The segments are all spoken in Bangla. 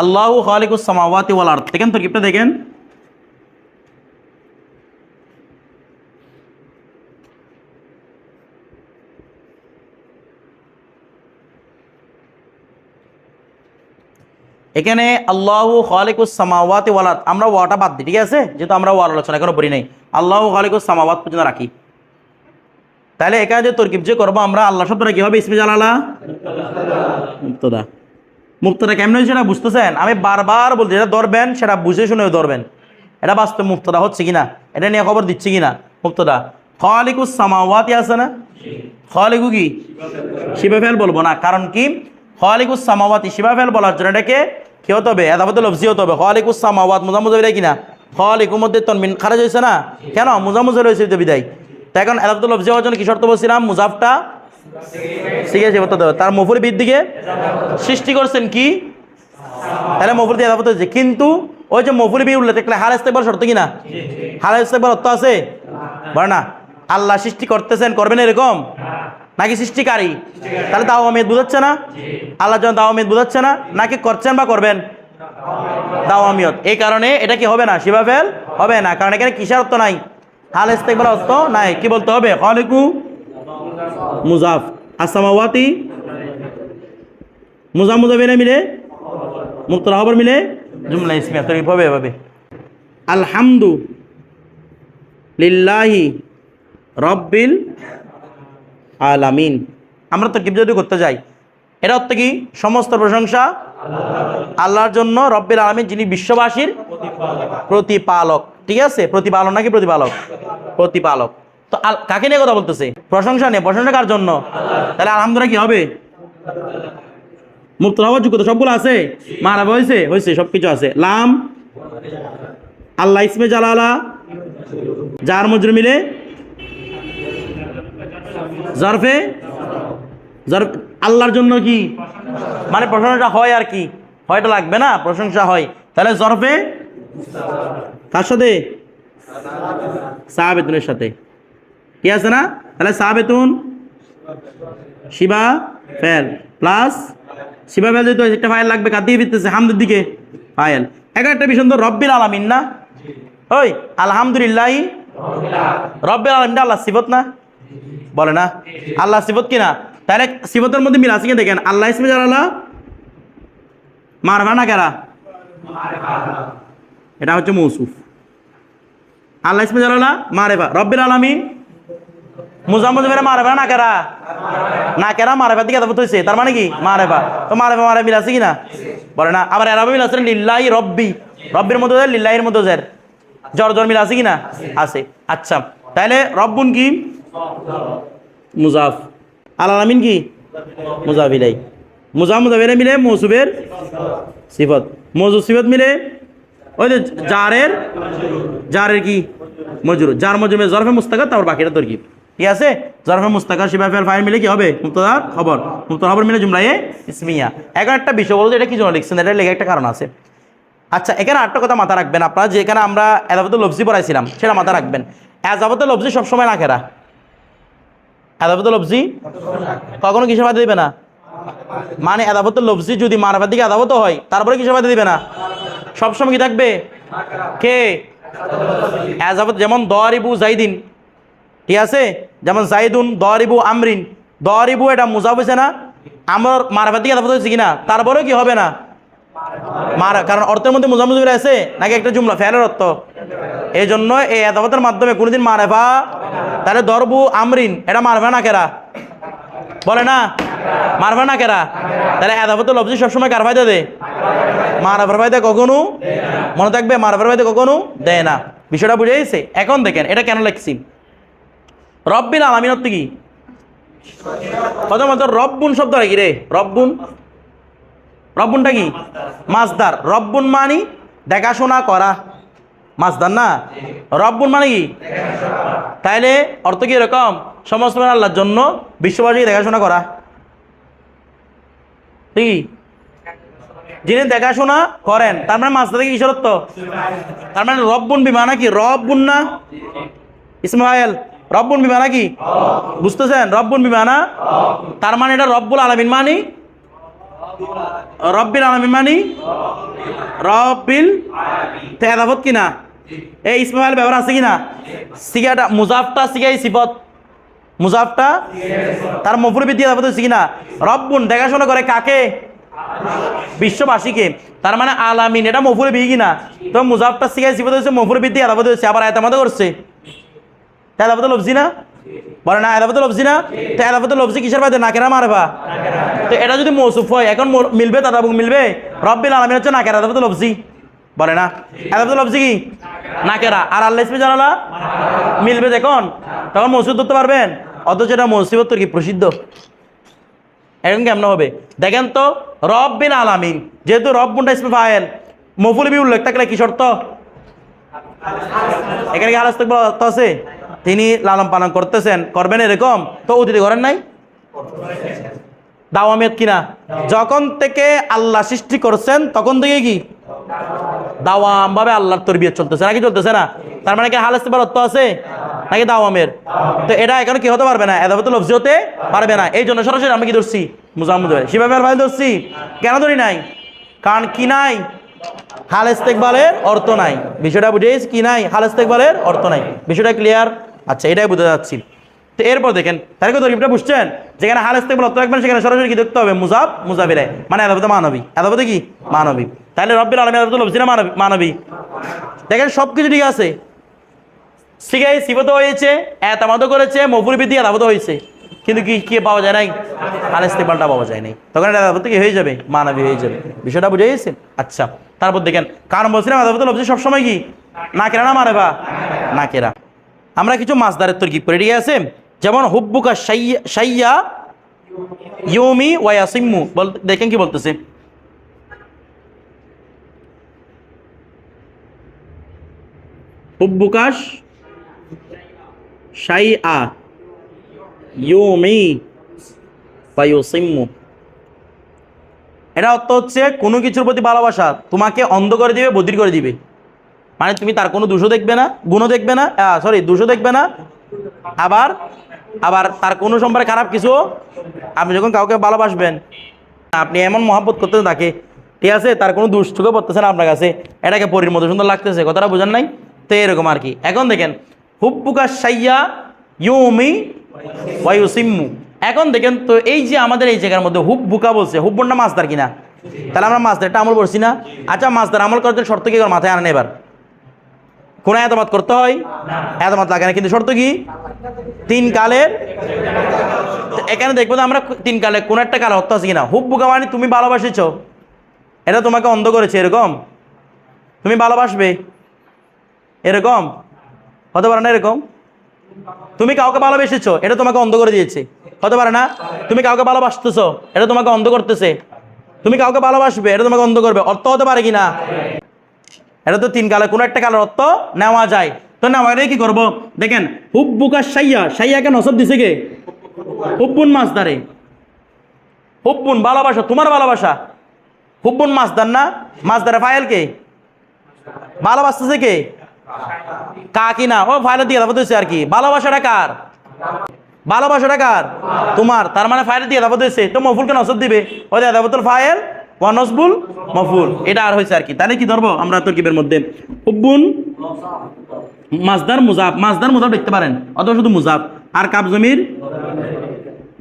আল্লাহু খালিকুস সামাওয়াতি ওয়াল আরদ দেখেন তরকিবটা দেখেন এখানে আল্লাহু খালিকুস সামাওয়াতি ওয়াল আরদ আমরা ওয়াটা বাদ দিই, ঠিক আছে? যেহেতু আমরা ওয়ার আলোচনা এখনও পড়ি নাই। আল্লাহু খালিকুস সামাওয়াত পর্যন্ত রাখি। তাহলে এখানে যে তরকিব যে করব আমরা, আল্লাহ শব্দটা কি হবে ইসমে জালালা? মুক্তদা। মুক্তদা কেমন হয়েছে সেটা বুঝতেছেন? আমি বারবার বলছি যেটা ধরবেন, সেটা বুঝে শুনে ধরবেন। এটা বাস্তব মুক্তদা হচ্ছে কিনা? এটা নিয়ে খবর দিচ্ছে কিনা মুক্তদা খালিকুস সামাওয়াতি আছে না? খালিকু কি? শিবা শিবাফেল বলব না। কারণ কি? খালিকুস সামাওয়াতি শিবাফেল বলার জন্য এটাকে কি হতে হবে? এদাবতে লফজি হতে হবে। খালিকুস সামাওয়াত মুজামুজ কিনা? খালিকুর মধ্যে তনমিন খারাজ হয়েছে না? কেন? মুজামুজ রয়েছে বিদায়। তাই এখন এদাবতে লফজি হওয়ার জন্য কি শর্ত বলছিলাম? মুজাফটা শিখেছে বলতে হবে তার মফুর দিকে সৃষ্টি করছেন কি? তাহলে মফুর দিয়ে এদাবত হয়েছে কিন্তু ওই যে মফুর বি উল্লেখ দেখলে হাল ইস্তেকবার শর্ত কিনা হাল ইস্তেকবার অর্থ আছে? বলে না। আল্লাহ সৃষ্টি করতেছেন, করবেন এরকম? নাকি সৃষ্টিকারী? তাহলে দাও আমিদ বুঝাচ্ছে না? আল্লাহ যখন দাও আমিদ বুঝাচ্ছে না, নাকি করছেন বা করবেন? দাও আমিয়ত এই কারণে এটা কি হবে না? শিবা ফেল হবে না। কারণ এখানে কিসের অর্থ নাই? হাল ইস্তেকবার অর্থ নাই। কি বলতে হবে? খালিকু মুজাফ। আসামাওয়াতি মুজা মুজাফিরে মিলে? মুক্তরা খবর মিলে? জুমলা ইসমিয়া তরিফ হবে এভাবে। আলহামদু লিল্লাহি রব্বিল আলামিন। আমরা তো যদি করতে যাই এটা অর্থ কি? সমস্ত প্রশংসা আল্লাহর জন্য রব্বিল আলামিন যিনি বিশ্ববাসীর প্রতিপালক। ঠিক আছে? প্রতিপালক নাকি প্রতিপালক? প্রতিপালক। তো কাকে নিয়ে কথা বলতেছে? প্রশংসা নিয়ে। প্রশংসা কার জন্য? তাহলে আলহামদুলিল্লাহ কি হবে? মুক্ত হওয়ার যোগ্যতা সবগুলো আছে? মারা হয়েছে? হয়েছে সব কিছু আছে। লাম, আল্লাহ ইসমে জালালা, যার মজুর মিলে জরফে আল্লাহর জন্য কি? মানে প্রশংসা হয় আর কি? হয়টা লাগবে না, প্রশংসা হয়। তাহলে জরফে তার সাথে? সাহাবেতুনের সাথে। কি আছে না? তাহলে সাহাবেতুন শিবা ফেল প্লাস শিবা ফেল যেহেতু একটা ফাইল লাগবে কার দিকে ফিরতেছে, হামদের দিকে ফাইল। একটা বিষয় তো রব্বিল আলামিন না? ওই, আলহামদুলিল্লাহ রব্বিল আলমিনটা আল্লাহ সিবত না? বলে না? আল্লাহ সিবত কিনা তাহলে সিবতের মধ্যে মিল আছে কি দেখেন? আল্লাহ ইসমে জালালা মারবা না কেরা? এটা হচ্ছে মৌসুফ। আল্লাহ ইসমে জালালা মারেবা রব্বিল আলামিন মুজাম্মদ মেরে মারেবা না কেরা না কেরা মারেবা দিকে তারপর হয়েছে তার মানে কি? মারেবা। তো মারেবা মারে মিল আছে কি না? বলে না। আবার এরাবে মিল আছে লিল্লাহি রব্বি। রব্বির মধ্যে যায় লিল্লাহির মধ্যে যায় জ্বর জ্বর মিল আছে কি না? আছে। আচ্ছা। তাহলে রব্বুন কি? মুজাফ। আল আলামিন কি? মুজাফিলাই মুজা মুজাফিরে মিলে মৌসুফের সিফত। মৌজু সিফত মিলে ওই যে জারের জারের কি? মজুর যার মজুমে জরফে মুস্তাকা তারপর বাকিটা তরকিব। ঠিক আছে? জরফে মুস্তাকা শিবাফের ফাইল মিলে কি হবে? মুক্তদার খবর। মুক্তদার খবর মিলে জুমলায়ে ইসমিয়া। এখন একটা বিষয় বলতে এটা কি জন্য লিখছেন? এটা লেগে একটা কারণ আছে। আচ্ছা এখানে আরেকটা কথা মাথা রাখবেন আপনারা যেখানে আমরা এদাবত লবজি পড়াইছিলাম, সেটা মাথা রাখবেন। এজাবত লবজি সবসময় না। খেরা এদাবত লবজি কখনো কিসে বাদে দিবে না? মানে এদাবত লবজি যদি মারাফার দিকে এদাবত হয়, তারপরে কিসে বাদে দিবে না? সবসময় কি থাকবে? কে? এজাবত যেমন দরিবু জাইদিন ঠিক আছে? যেমন জাইদুন দরিবু, আমরিন। দরিবু এটা মুজাব হয়েছে না? আমার দিকে এদাবত হয়েছে কিনা? তারপরেও কি হবে না? মারা কারণ অর্থের মধ্যে মুজামুজির আছে নাকি একটা জুমলা? ফেলের অর্থ। এই জন্য এই এদাবতের মাধ্যমে কোনোদিন মারেফা তাহলে দরবু, আমরিন, এটা মারবে না কেরা? বলে না? মারবে না কেরা? তাহলে এদাবত লবজি সবসময় কার ফায়দা দেয়? মারাফার ফায়দা কখনো মনে থাকবে মারাফার ফায়দা কখনো দেয় না। বিষয়টা বুঝে গেছে এখন দেখেন, এটা কেন লিখছি? রব্বিল আলামিন অর্থ কি? প্রথমত রব্বুন শব্দ কি রে? রব্বুন? রব্বুনটা কি? মাছদার। রব্বুন মানি দেখাশোনা করা। মাছদার না? রব্বুন মানে কি? তাইলে অর্থ কি এরকম? সমস্ত আল্লাহর জন্য বিশ্ববাসীকে দেখাশোনা করা। ঠিক? যিনি দেখাশোনা করেন, তার মানে মাছদা থেকে কিসের অর্থ? তার মানে রব্বুন বিমানা কি? রব্বুন না? ইসমাইল। রব্বুন বিমানা কি বুঝতেছেন? রব্বুন বিমানা তার মানে এটা রব্বুল আলমিন মানি? রব্বিল আলমী মানি? রব্বিল তো এদাবত কিনা এই ইসমাইল ব্যবহার আছে কিনা সিগাটা মুজাফটা সিগাই সিফত। মুজাফটা তার মফুর বিদ্যা এদাবত হচ্ছে কিনা রব্বুন, দেখাশোনা করে কাকে? বিশ্ববাসীকে। তার মানে আলামিন, এটা মফুর বিহি কিনা তো মুজাফটা সিগাই সিফত হচ্ছে মফুর বিদ্যা এদাবত হচ্ছে আবার এতামাদ করছে। এদাবত লবজি না? বলে না এদাবত লবজি না? তো এদাবত লবজি কিসের বাদে? নাকেরা মারবা। তো এটা যদি মৌসুফ হয় এখন মিলবে তাদাবুক মিলবে? রব্বিল আলমিন হচ্ছে নাকেরা এদাবত লবজি বলে না। এদাবত লবজি কি? নাকেরা। আর আল্লাহ ইসমি জানালা? মিলবে দেখুন তখন মসুদ ধরতে পারবেন? অথচ এটা মসিবত কি? প্রসিদ্ধ। এখন কেমন হবে? দেখেন তো রব বিন আলামিন যেহেতু রব বুনটা ইসমে ফায়েল মফুল বি উল্লেখ থাকলে কি শর্ত? এখানে কি আলাস থাকবে? অর্থ আছে তিনি লালন পালন করতেছেন, করবেন এরকম? তো অতিথি করেন নাই? দাওয়ামিয়ত কিনা? যখন থেকে আল্লাহ সৃষ্টি করছেন, তখন থেকে কি? দাওয়াম ভাবে আল্লাহর তরবিয়ত চলতেছে। নাকি চলতেছে না? তার মানে কি হালাস অর্থ আছে? নাকি দাওয়ামের? তো এটা এখানে কি হতে পারবে না? এদাবত লফজি হতে পারবে না। এই জন্য সরাসরি আমি কি ধরছি? মুজাম্মদ শিবাবের ভাই ধরছি? কেন ধরি নাই? কারণ কি নাই? হাল ইস্তেকবালের অর্থ নাই। বিষয়টা বুঝেছ কি নাই? হাল ইস্তেকবালের অর্থ নাই। বিষয়টা ক্লিয়ার আচ্ছা এটাই বুঝতে যাচ্ছি। তো এরপর দেখেন তাহলে তরকিবটা বুঝছেন? যেখানে হাল ইস্তেকবাল অর্থ রাখবেন সেখানে সরাসরি কি দেখতে হবে? মুজাব মুজাবিরায় মানে এদাবত মানবী। এদাবত কি? মানবী। তাহলে রব্বিল আলমী এদাবত লবজি মানবী মানবী? দেখেন সব কিছু ঠিক আছে। সিগাই সিবত হয়েছে, এতামাদও করেছে, মফুর বিদ্যা এদাবত হয়েছে। কিন্তু কি কি পাওয়া যায় নাই? হাল ইস্তেকবালটা পাওয়া যায় নাই। তখন এটা কি হয়ে যাবে? মানবী হয়ে যাবে। বিষয়টা বুঝে গেছেন? আচ্ছা তারপর দেখেন, কারণ বলছিলাম এদাবত লবজি সবসময় কি? না কেরা না মারে বা না কেরা। আমরা কিছু মাছদারের তরকিব করে, ঠিক আছে? যেমন হুব্বুকা সাইয়া ইউমি ওয়াসিম্মু বল, দেখেন কি বলতেছে। হুব্বুকাশ সাইয়া ইউমি ওয়াসিম্মু এটা অর্থ হচ্ছে কোনো কিছুর প্রতি ভালোবাসা তোমাকে অন্ধ করে দিবে বদির করে দিবে। মানে তুমি তার কোনো দোষও দেখবে না, গুণও দেখবে না সরি দোষও দেখবে না, আবার আবার তার কোনো সম্পর্কে খারাপ কিছু আপনি যখন কাউকে ভালোবাসবেন, আপনি এমন মহাব্বত করতে তাকে ঠিক আছে, তার কোনো দুষ চোখে পড়তেছে না আপনার কাছে, এটাকে পরির মতো সুন্দর লাগতেছে, কথাটা বোঝেন নাই? তো এরকম আর কি। এখন দেখেন, হুব্বুকা সাইয়া ইউমি ওয়াইউসিম্মু এখন দেখেন, তো এই যে আমাদের এই জায়গার মধ্যে হুব বুকা বলছে হুব্বনটা মাছদার কিনা? তাহলে আমরা মাছ মাছদারটা আমল করছি না? আচ্ছা মাছ মাছদার আমল করার জন্য শর্ত কি মাথায় আনেন এবার? কোন এতমাত করতে হয়? এতমাত লাগে না কিন্তু শর্ত কি? তিন কালের এখানে দেখব আমরা তিন কালে কোন একটা কালে অর্থ আছে কিনা। হুব বুকা মানে তুমি ভালোবাসেছ। এটা তোমাকে অন্ধ করেছে এরকম? তুমি ভালোবাসবে? এরকম? হতে পারে না এরকম? তুমি কাউকে ভালোবেসেছ এটা তোমাকে অন্ধ করে দিয়েছে। হতে পারে না? তুমি কাউকে ভালোবাসতেছো এটা তোমাকে অন্ধ করতেছে। তুমি কাউকে ভালোবাসবে এটা তোমাকে অন্ধ করবে। অর্থ হতে পারে কিনা? এটা তো তিন কালে কোনো একটা কালের অর্থ নেওয়া যায়। তো নেওয়া গেলে কি করব? দেখেন, হুব্বুকা সাইয়া সাইয়াকে নসব দিছে কে? হুব্বুন মাছদারে। হুব্বুন ভালোবাসা, তোমার ভালোবাসা। হুব্বুন মাছদার না? মাছদারে ফাইল কে? ভালোবাসতেছে কে? কা কি না? ও ফাইলে দিয়ে দাবত হয়েছে আর কি। ভালোবাসাটা কার? ভালোবাসাটা কার? তোমার। তার মানে ফাইল দিয়ে দাবত হয়েছে তো মফুলকে নসব দিবে। ও দাবতুল ফাইল। ওয়া নসবুল মফুল এটা আর হয়েছে আর কি। তাহলে কি ধরবো? আমরা তরকিবের মধ্যে হুব্বুন মাছদার মুজাব মাছদার মুজাব দেখতে পারেন। অথবা শুধু মুজাব আর কাপ জমির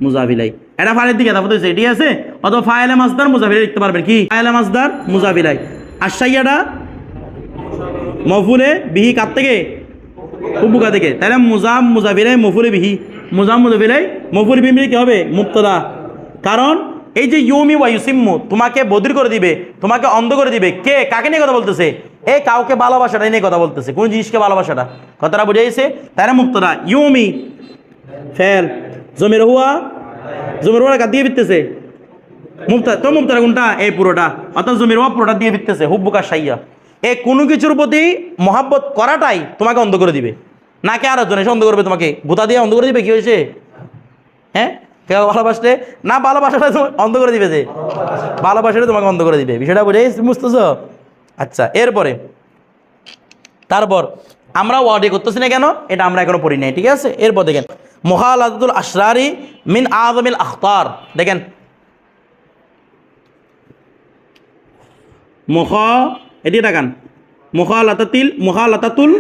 মুজাবিলাই এটা ফাইলের দিকে দাবত হয়েছে ঠিক আছে? অথবা ফাইলে মাছদার মুজাবিলাই দেখতে পারবেন কি? ফাইলে মাছদার মুজাবিলাই আর সাইয়াটা মফুলে বিহি কার থেকে উবুকা থেকে। তাহলে মুজাম মুজাবিলাই মফুলে বিহি। মুজাম মুজাবিলাই মফুল বিমিলে কি হবে? মুক্তদা কারণ এই যে ইউমি ওয়া ইউসিম্মু, তোমাকে বদির করে দিবে, তোমাকে অন্ধ করে দিবে। কে? কাকে নিয়ে কথা বলতেছে? এ কাউকে ভালোবাসাটা নিয়ে কথা বলতেছে। কোন জিনিসকে ভালোবাসাটা? কথাটা বুঝাইছে? তাহলে মুক্তদা ইউমি, ফেল, জমির হুয়া জমির হুয়া দিয়ে ফিরতেছে। মুক্তা তো মুক্তারা কোনটা? এই পুরোটা। অর্থাৎ জমির হওয়া পুরোটা দিয়ে ফিরতেছে। হুব্বুকা সাইয়া এই কোনো কিছুর প্রতি মহাব্বত করাটাই তোমাকে অন্ধ করে দিবে। নাকি আরও জন অন্ধ করবে, তোমাকে। ভূতা দিয়ে অন্ধ করে দিবে, কি হয়েছে? হ্যাঁ? কেউ ভালোবাসলে? না, ভালোবাসাটা অন্ধ করে দিবে যে। ভালোবাসাটা তোমাকে অন্ধ করে দিবে। বিষয়টা বুঝে বুঝতেছ? আচ্ছা এরপরে। তারপর, আমরা ওয়ার্ডে করতেছি না কেন? এটা আমরা এখনও পড়ি নাই, ঠিক আছে? এরপর দেখেন মোহালাদুল আশরারি মিন আজমিল আখতার। দেখেন। মুখ, এদিকে তাকান। মুখালাতাতিল মুখালাতাতুল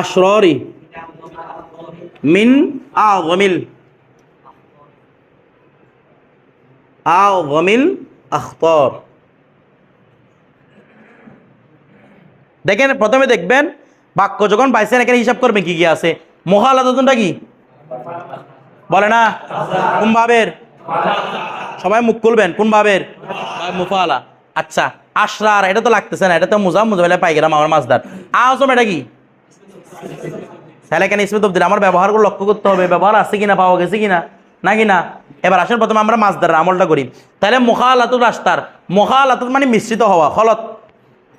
আশররি মিন আযমিল আযমিল আখতার। দেখেন, প্রথমে দেখবেন, বাক্য যখন পাইছেন, এখানে হিসাব করবেন কি কি আছে। মহালাদনটা কি? বলে না? কোন ভাবের? সবাই মুখ খুলবেন, কোন ভাবের? মুফালা। আচ্ছা আশরার, এটা তো লাগতেছে না, এটা তো মুজা মুজাবেলা পাই গেলাম আমার মাছদার। আজম এটা কি? তাহলে এখানে ইসমে তবদিল আমার ব্যবহারগুলো লক্ষ্য করতে হবে, ব্যবহার আছে কিনা, পাওয়া গেছে কিনা। নাকি না? এবার আসেন প্রথমে আমরা মাছদার আমলটা করি। তাহলে মোখালাতুর রাস্তার মোখালাতুর মানে মিশ্রিত হওয়া, খলত।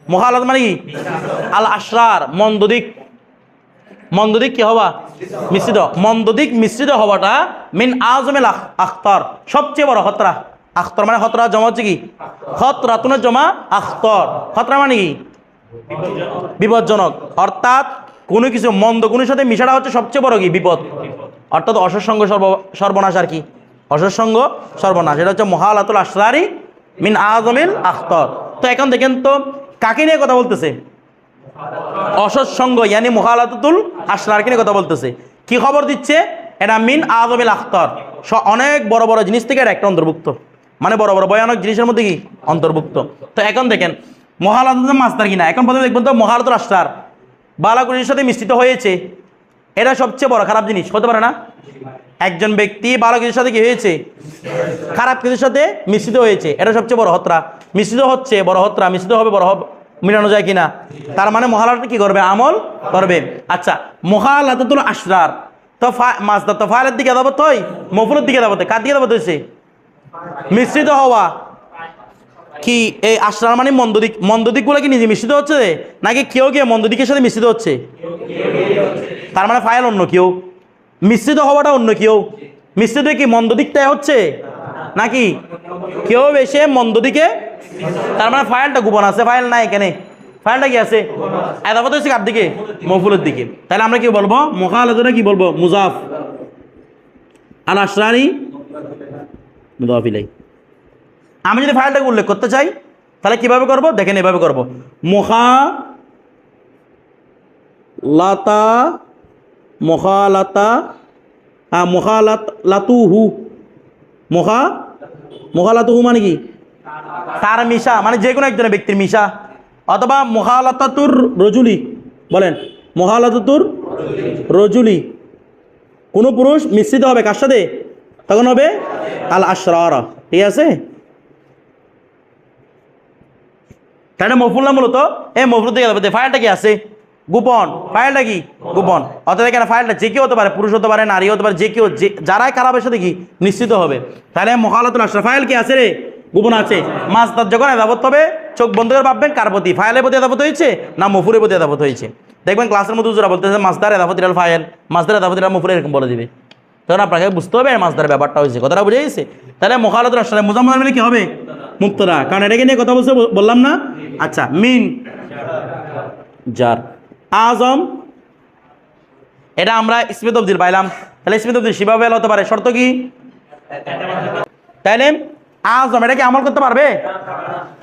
মোখালাত মানে কি? আল আশরার মন্দদিক মন্দদিক কি হওয়া? মিশ্রিত। মন্দদিক মিশ্রিত হওয়াটা মিন আজমেল আখ- আখতার। সবচেয়ে বড় খতরা। আখতর মানে খতরা জমা হচ্ছে কি? খতরাতুনের জমা আখতর। খতরা মানে কি? বিপজ্জনক। অর্থাৎ কোনো কিছু মন্দ কোনো সাথে মিশাটা হচ্ছে সবচেয়ে বড় কি? বিপদ। অর্থাৎ অসৎসঙ্গ সর্ব সর্বনাশ আর কি? অসৎসঙ্গ সর্বনাশ। এটা হচ্ছে মহালাতুল আশরারি মিন আজমিল আখতর। তো এখন দেখেন তো, কাকে নিয়ে কথা বলতেছে? অসৎসঙ্গ ইয়ানি মহালাতুল আশরারকে নিয়ে কথা বলতেছে। কি খবর দিচ্ছে? এটা মিন আজমিল আখতর। অনেক বড় বড় জিনিস থেকে একটা অন্তর্ভুক্ত। মানে বড় বড় ভয়ানক জিনিসের মধ্যে কি? অন্তর্ভুক্ত। তো এখন দেখেন মহালাতুল মাস্টার কিনা? এখন প্রথমে দেখবেন তো মহালাতুল আশরার। বালাগুলির সাথে মিশ্রিত হয়েছে। এটা সবচেয়ে বড়, খারাপ জিনিস, হতে পারে না? একজন ব্যক্তি ভালো কিছুর সাথে কি হয়েছে? খারাপ কিছুর সাথে মিশ্রিত হয়েছে। এটা সবচেয়ে বড় হত্রা। মিশ্রিত হচ্ছে, বড় হত্রা, মিশ্রিত হবে, বড় মিলানো যায় কিনা? তার মানে মহালাটা কি করবে? আমল করবে। আচ্ছা মহালাতুল আশরার। তো মাছদা তো ফাইলের দিকে দাবত হয়, মফুলের দিকে দাবত। কার দিকে দাবত হয়েছে? মিশ্রিত হওয়া। কি এই আশরার মানে মন্দ দিক, মন্দ কি নিজে মিশ্রিত হচ্ছে? নাকি কেউ কেউ মন্দ দিকের সাথে মিশ্রিত হচ্ছে? তার মানে ফাইল অন্য কেউ। মিশ্রিত হওয়াটা অন্য কেউ। মিশ্রিত কি মন্দ দিকটাই হচ্ছে? নাকি কেউ বেশে মন্দ দিকে, তার মানে ফাইলটা গোপন আছে ফাইল নাই এখানে। ফাইলটা কি আছে? এদাবত হচ্ছে কার দিকে? মফুলের দিকে। তাহলে আমরা কি বলব? মোখালাদা কি বলব? মুজাফ। আল আশরানি মুদাফিলাই আমি যদি ফাইলটাকে উল্লেখ করতে চাই, তাহলে কীভাবে করব? দেখেন এভাবে করব। মোখা, লাতা মোখালাতা হ্যাঁ মোখালাত লাতুহু। মোখা মোখালাতুহু মানে কি? তার মিশা মানে যে কোনো একজনের ব্যক্তির মিশা। অথবা মোখালাতাতুর রজুলি, বলেন। মোখালাতাতুর রজুলি। কোনো পুরুষ মিশ্রিত হবে কার সাথে? তখন হবে আল আশরারা ঠিক আছে? তাহলে মফুল না মূলত? এই মফুল থেকে যাবে ফাইলটা কি আছে? গোপন। ফাইলটা কি? গোপন। অর্থাৎ এখানে ফাইলটা যে কেউ হতে পারে, পুরুষ হতে পারে, নারী হতে পারে, যে কেউ, যে, যারাই খারাপের সাথে কি নিশ্চিত হবে। তাহলে মহালাতুল আশরা, ফাইল কি আছে রে? গোপন আছে। মাছ তার যখন এদাবত হবে, চোখ বন্ধ করে ভাববেন কার প্রতি? ফাইলের প্রতি এদাবত হয়েছে না মফুরের প্রতি এদাবত হয়েছে? দেখবেন ক্লাসের মধ্যে যারা বলতেছে, মাছদার এদাবত ফাইল, মাছদার এদাবত ইরাল মফুর এরকম বলে দিবে। তখন আপনাকে বুঝতে হবে মাছদার ব্যাপারটা হয়েছে। কথাটা বুঝে গেছে? তাহলে মহালাতুল আশরা মুজাম্মাল মিলে কি হবে? মুক্তরা। কারণ এটাকে নিয়ে কথা বলছে বললাম না? আচ্ছা মিন। যার আজম। এটা আমরা ইসমিত অব্দিল পাইলাম। তাহলে ইসমিত অব্দিল শিবা বেল হতে পারে। শর্ত কি? তাইলে আজম এটা কি আমল করতে পারবে?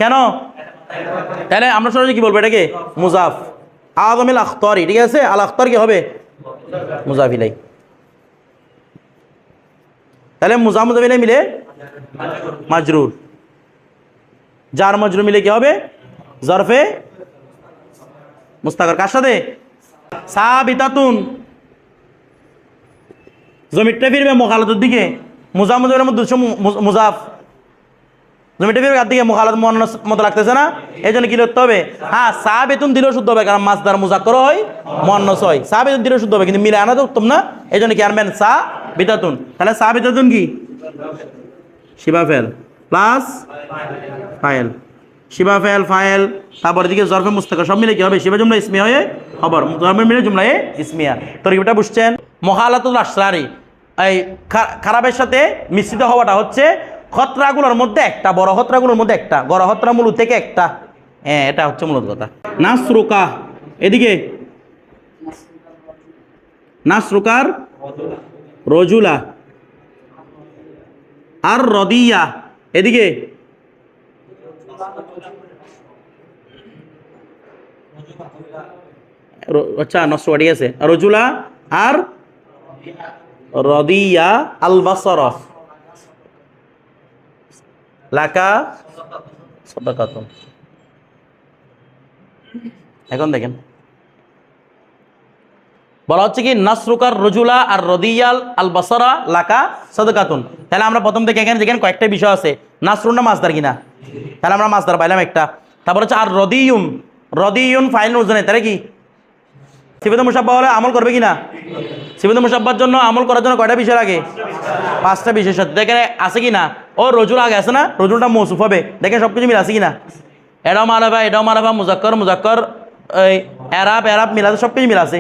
কেন? তাহলে আমরা সরাসরি কি বলব? এটাকে মুজাফ। আজমিল আখতরি ঠিক আছে? আল আখতর কি হবে? মুজাফিলাই তাহলে মুজা মুজাফিলাই মিলে? মাজরুর। যার মজরু মিলে কি হবে? জরফে মুস্তাকার। কার সাথে? সাবিতাতুন। জমিটা ফিরবে মোখালাতের দিকে। মুজামুজের মধ্যে মুজাফ। জমিটা ফিরবে কার দিকে? মোখালাত মতো লাগতেছে না? এই জন্য কি করতে হবে? হ্যাঁ সা বেতন দিলেও শুদ্ধ হবে, কারণ মাছদার মুজাক্কর হয় মন্নস হয়। সা বেতন দিলেও শুদ্ধ হবে, কিন্তু মিলে আনা তো উত্তম না? এই জন্য কি আনবেন সা বিতাতুন তাহলে সা বিতাতুন কি? শিবা ফেল। প্লাস ফাইল। শিবা ফেল ফাইল, তারপর দিকে জরফে মুস্তাকা, সব মিলে কি হবে? শিবা জুমলা ইসমিয়া হয়ে খবর। জরফে মিলে জুমলা এ ইসমিয়া। তরকিবটা বুঝছেন? মহালাতুল আসরারি এই খারাপের সাথে মিশ্রিত হওয়াটা হচ্ছে খতরাগুলোর মধ্যে একটা, বড় খতরাগুলোর মধ্যে একটা বড় খতরা মূল থেকে একটা। হ্যাঁ এটা হচ্ছে মূলত কথা। নাসরুকা, এদিকে নাসরুকার রজুলা। আর রদিয়া এদিকে। আচ্ছা নষ্ট ঠিক আছে রজুলা আর রদিয়া আল বাসর লাকা এখন দেখেন। বলা হচ্ছে কি, নাসরুকার রজুলা আর রদিয়াল আল বাসরা লাকা সদকাতুন। তাহলে আমরা প্রথম থেকে এখানে দেখেন কয়েকটা বিষয় আছে। নাসরুন না মাছদার কিনা? তাহলে আমরা মাছদার পাইলাম একটা। তারপর হচ্ছে আর রদিউন। রদিউন ফাইল ওজনে তাহলে কি? সিবেদ মুসাব্বা হলে আমল করবে কিনা? সিবেদ মুসাব্বার জন্য আমল করার জন্য কয়টা বিষয় লাগে? পাঁচটা বিষয় সাথে দেখেন, আছে কিনা? ও, রজুল আগে আছে না? রজুলটা মৌসুফ হবে। দেখেন সব কিছু মিল আছে কিনা? এটাও মারাবা এটাও মারাবা মুজাক্কর মুজাক্কর, এই এরাব এরাব মিল আছে সব কিছু মিল আছে।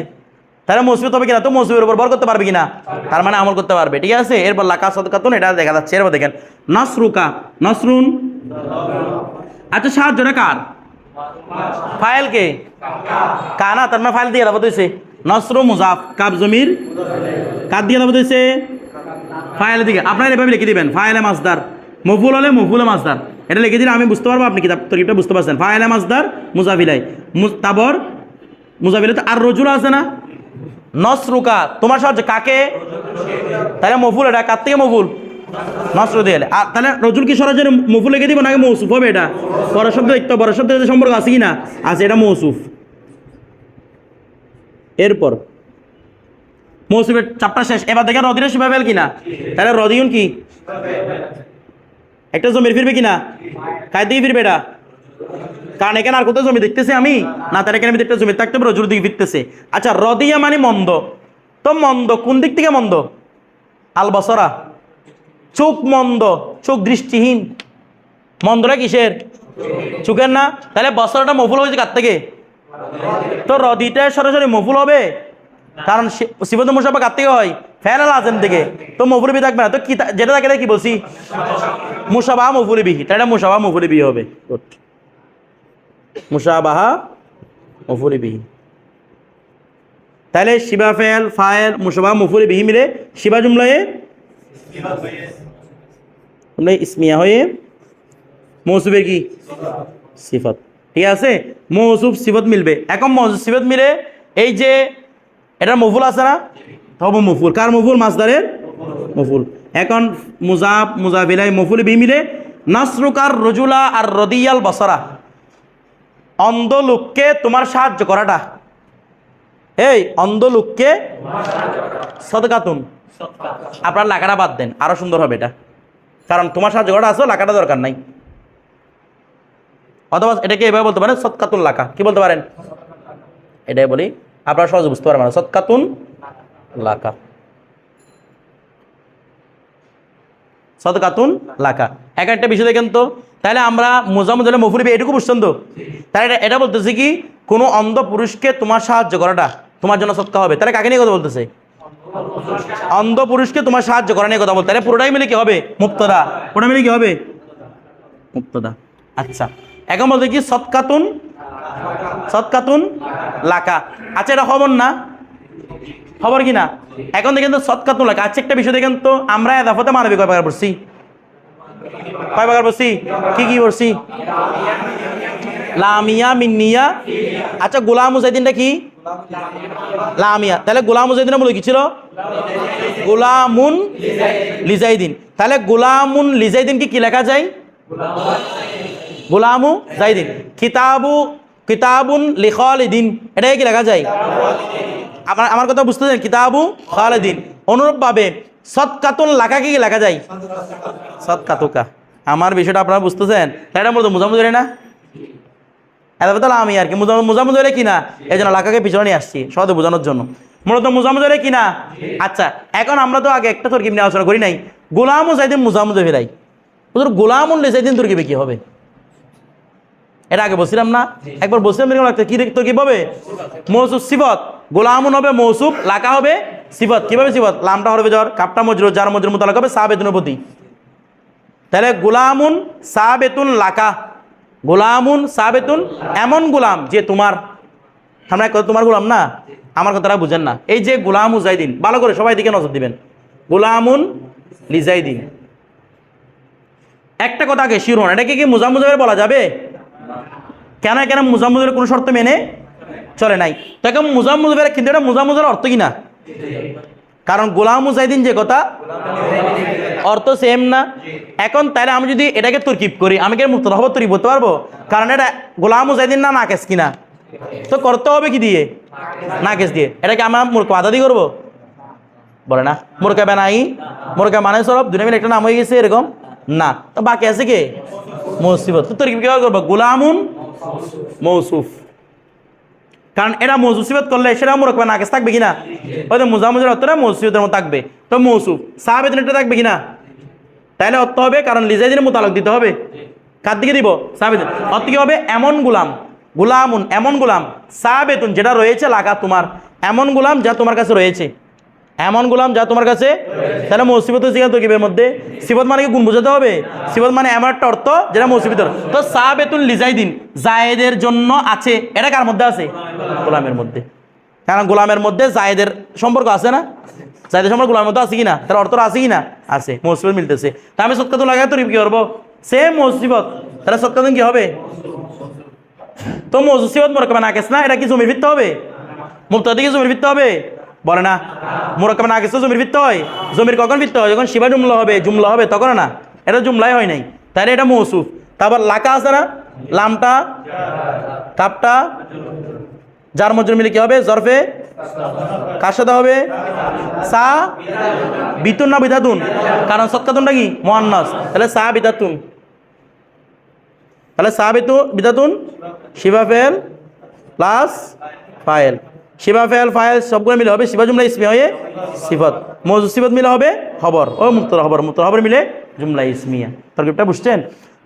তাহলে মৌসুফ হবে কিনা? তো মৌসুফের উপর বর করতে পারবে কিনা? তার মানে আমল করতে পারবে। ঠিক আছে? এরপর লাকা সদকাতুন এটা দেখা যাচ্ছে। এরপর দেখেন, নসরুকা, নসরুন? আচ্ছা সাহায্যটা কার? ফাইল কে? কানা, তার মানে ফাইল দিয়ে দাবত হয়েছে নসরু, মুজাফ, কাব জমির? কার দিয়ে দাবত হয়েছে ফাইল দিকে আপনারা এভাবে লিখে দিবেন। ফাইলে মাসদার। মফুল হলে মফুলে মাসদার। এটা লিখে দিলে আমি বুঝতে পারব, আপনি কিতাব, তরিকটা বুঝতে পারছেন। ফাইলে মাসদার, মুজাফিলাই। মু- তারপর মুজাফিলাই তো আর রজুল আছে না? নসরুকা, তোমার সাহায্য, কাকে? তাহলে মফুল এটা, কার থেকে মফুল? নসর দিয়ে আর তাহলে রজুল কি সরাসরি মফুল লিখে দিব নাকি মৌসুফ? হবে এটা। বড় শব্দ দেখতে বড় শব্দের সাথে সম্পর্ক আছে কি না আছে, এটা মৌসুফ। এরপর, মৌসুফের চাপটা শেষ। এবার দেখেন রদিনের সীমা ফেল কিনা? তাহলে রদিউন কি? একটা জমির ফিরবে কিনা? কায় দিকে ফিরবে এটা? কারণ এখানে আর কোথাও জমি দেখতেছি আমি? না, তার এখানে আমি দেখতে জমি থাকতে পারো রজুর দিকে ফিরতেছে আচ্ছা রদিয়া মানে মন্দ। তো মন্দ, কোন দিক থেকে মন্দ? আল বসরা চোখ মন্দ, চোখ দৃষ্টিহীন। মন্দরা কিসের? চোখের না? তাহলে বছরটা মফুল হয়েছে কার থেকে? তো রদিটা সরাসরি মফুল হবে? কারণ শিবত মুসাফা কার থেকে হয়? ফ্যানাল আজম থেকে। তো মফুলি থাকবে না। তো কি যেটা থাকে কি বলছি মুসাবাহা মফুলি বিহি তাহলে মুসাবাহা মফুলি বিহি হবে. মুসাবাহা মফুলি বিহি তাহলে শিবা ফেল, ফায়েল মুসাবাহা মফুলি বিহি মিলে শিবা জুমলায় তোমরা ইসমিয়া হয়ে মৌসুফের কি? সিফত। ঠিক আছে? মৌসুফ সিফত মিলবে। এখন মৌসুফ সিফত মিলে এই যে এটা মফুল আছে না? তবে মফুল। কার মফুল? মাছদারের মফুল। এখন মুজাব মুজাবিলাই মফুল বি মিলে নাসরুকার রজুলা আর রদিয়াল বসরা। অন্ধ লোককে তোমার সাহায্য করাটা। এই অন্ধ লোককে সদকাতুন। আপনার লাকাটা বাদ দেন, আরও সুন্দর হবে এটা। কারণ তোমার সাহায্য করাটা আছে, লাকাটা দরকার নাই। অথবা এটাকে এভাবে বলতে পারেন? সৎকাতুন লাকা। কি বলতে পারেন? এটাই বলি, আপনারা সহজে বুঝতে পারবেন। সৎকাতুন লাকা। সদকাতুন লাকা। এক একটা বিষয় দেখেন তো। তাহলে আমরা মোজামুদলে মফুলিবি এটুকু বুঝছেন তো? তাহলে এটা- এটা বলতেছে কি, কোনো অন্ধ পুরুষকে তোমার সাহায্য করাটা তোমার জন্য সৎকা হবে। তাহলে কাকে নিয়ে কথা বলতেছে? অন্ধ পুরুষকে তোমার সাহায্য করা নিয়ে কথা বলতে। তাহলে পুরোটাই মিলে কি হবে? মুক্তদা। পুরোটা মিলে কি হবে? মুক্তদা। আচ্ছা। এখন বলতে কি, সৎকাতুন? সৎকাতুন? লাকা। আচ্ছা এটা খবর না? খবর কি না? এখন দেখেন তো সৎকাতুন লাকা। আচ্ছা একটা বিষয় দেখেন তো, আমরা এদাফতে মানবী কয় প্রকার পড়ছি? কয় প্রকার পড়ছি? কি কি পড়ছি? লামিয়া মিন্নিয়া। আচ্ছা গোলাম মুজাইদিনটা কি? লামিয়া। তাহলে গোলাম মুজাইদিনের মূল কি ছিল? গোলামুন লিজাইদিন। তাহলে গোলামুন লিজাইদিন কি লেখা যায়? গোলামু জাইদিন। কিতাবু, কিতাবুন লিখালিদিন। এটাই কি লেখা যায়? আমার আমার কথা বুঝতে চান কিতাবু খালিদিন। অনুরূপভাবে সৎকাতুন লাখা কি কি লেখা যায়? সৎকাতুকা। আমার বিষয়টা আপনারা বুঝতেছেন? এটা মূলত মুজামুজারি না? এত আমি আর কি মুজামুজারে কি না? এই জন্য লাকাকে পিছনে নিয়ে আসছি সহজে বোঝানোর জন্য। মূলত মুজামুজারে কি না? আচ্ছা এখন আমরা তো আগে একটা তরকিব নিয়ে আলোচনা করি নাই। গোলাম সাইদিন মুজামুজে ফেরাই ওদের গোলামুল সাইদিন তরকিবে কি হবে? এটা আগে বলছিলাম না। একবার বলছিলাম লাগছে কি তো কি হবে? মৌসুফ সিফত। গোলামুন হবে মৌসুফ, লাকা হবে সিফত। কীভাবে সিফত? লামটা হবে জ্বর, কাপটা মজরু যার মজরু মোতালাক হবে সাবেতুনের প্রতি তাহলে গোলামুন সাবেতুন লাকা। গোলামুন সাবেতুন, এমন গোলাম যে তোমার আমরা কথা, তোমার গোলাম না? আমার কথাটা বুঝেন না। এই যে গোলাম উজাইদিন, ভালো করে সবাই দিকে নজর দিবেন। গোলামুন লিজাইদিন। একটা কথা আগে শিরোন এটাকে কি মুজামুজাবের বলা যাবে? কেন এখানে মুজামুজাবের কোনো শর্ত মেনে চলে নাই? তো এখন মুজামুজাবের কিন্তু এটা মুজামুজার অর্থ কি না? কারণ গোলাম মুজাহিদিন যে কথা অর্থ সেম না। এখন তাহলে আমি যদি এটাকে তরকিব করি আমি কি মুক্ত হব তরকিব করতে পারব? কারণ এটা গোলাম মুজাহিদিন না নাকেশ কিনা? তো করতে হবে কি দিয়ে? নাকেশ দিয়ে। এটাকে আমার মূর্খ আদা দিয়ে করব? বলে না। মুরকা বেনাই মুরকা মানে সরব দুটো মিলে একটা নাম হয়ে গেছে এরকম? না। তো বাকি আছে কে? মৌসিবত। তো তরকিব কীভাবে করব? গোলামুন মৌসুফ। কারণ এরা মৌসুফিবত করলে সেটা মুরকবা নাকেস থাকবে কিনা? হয়তো মুজামুজের অর্থটা মৌসুফিতের মতো থাকবে। তো মৌসুফ সাহাবেদিন এটা থাকবে কিনা? তাহলে অর্থ হবে, কারণ লিজাইদিনের মোতালক দিতে হবে। কার দিকে দিব? সাহাবেদিন অর্থ কি হবে? এমন গুলাম, গুলামুন, এমন গুলাম, সাহাবেতুন যেটা রয়েছে লাগা তোমার, এমন গুলাম যা তোমার কাছে রয়েছে। এমন গুলাম যা তোমার কাছে? তাহলে মৌসিবত শিখা তকিবের মধ্যে। সিবত মানে কি? গুণ বোঝাতে হবে? সিবত মানে এমন একটা অর্থ যেটা মৌসিবত তো সাহাবেতুন লিজাইদিন জায়েদের জন্য আছে। এটা কার মধ্যে আছে? গোলামের মধ্যে। কারণ গোলামের মধ্যে জায়েদের সম্পর্ক আছে না? জায়েদের সম্পর্ক গোলামের মধ্যে আছে কিনা? তার অর্থ আছে কিনা? আছে। মৌসিবত মিলতেছে। তা আমি সৎকাতুন লাগাই তো কি করব? সেম মৌসিবত। তাহলে সৎকাতুন কি হবে? তো মৌসিবত মোরকমা নাকেস না? এটা কি জমির ভিত্তি হবে? মুক্তাদি কি জমির ভিত্তি হবে? বলে না? মোরকমা নাকেস তো জমির ভিত্ত হয়। জমির কখন ভিত্ত হয়? যখন শিবা জুমলা হবে জুমলা হবে তখন না। এটা জুমলাই হয় নাই। তাহলে এটা মৌসুফ। তারপর লাকা আছে না? লামটা কাপটা যার মজুর মিলে কি হবে? জরফে কার সাথে হবে, সা, বিতুন না বিধাতুন? কারণ সৎকাতুনটা কি? মোহান্নাস। তাহলে সা বিধাতুন। তাহলে সা বিতু বিধাতুন? শিবা ফেল, প্লাস ফাইল শিবা ফেল ফাইল সবগুলো মিলে হবে, শিবা জুমলা ইসমি হয়ে সিফত। মজু সিফত মিলে হবে খবর, ও মুক্তর খবর মুক্তর খবর মিলে জুমলা ইসমিয়া। তরকিবটা বুঝছেন?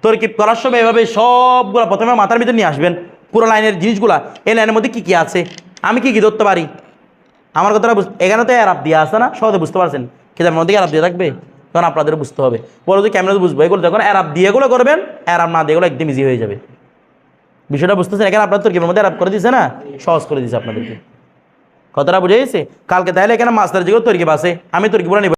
তরকিব করার সময় এভাবে সবগুলো প্রথমে মাথার ভিতরে নিয়ে আসবেন, পুরো লাইনের জিনিসগুলা, এই লাইনের মধ্যে কী কী আছে? আমি কি কী ধরতে পারি? আমার কথাটা বুঝ, এখানে তো অ্যারাপ দিয়ে আসে না, সহজে বুঝতে পারছেন? কিতাবের মধ্যে অ্যারাপ দিয়ে থাকবে? তখন আপনাদের বুঝতে হবে। পরে যদি ক্যামেরা বুঝব, এগুলো যখন অ্যারাপ দিয়ে এগুলো করবেন অ্যারাপ না দিয়ে এগুলো একদম ইজি হয়ে যাবে। বিষয়টা বুঝতেছেন? এখানে আপনার তোর তরকিবের মধ্যে অ্যারাপ করে দিয়েছে না? সহজ করে দিয়েছে আপনাদেরকে। কথাটা বুঝে গেছে কালকে তাহলে এখানে মাস্টার যেগুলো তরকিব আছে আমি তরকিবগুলো নিব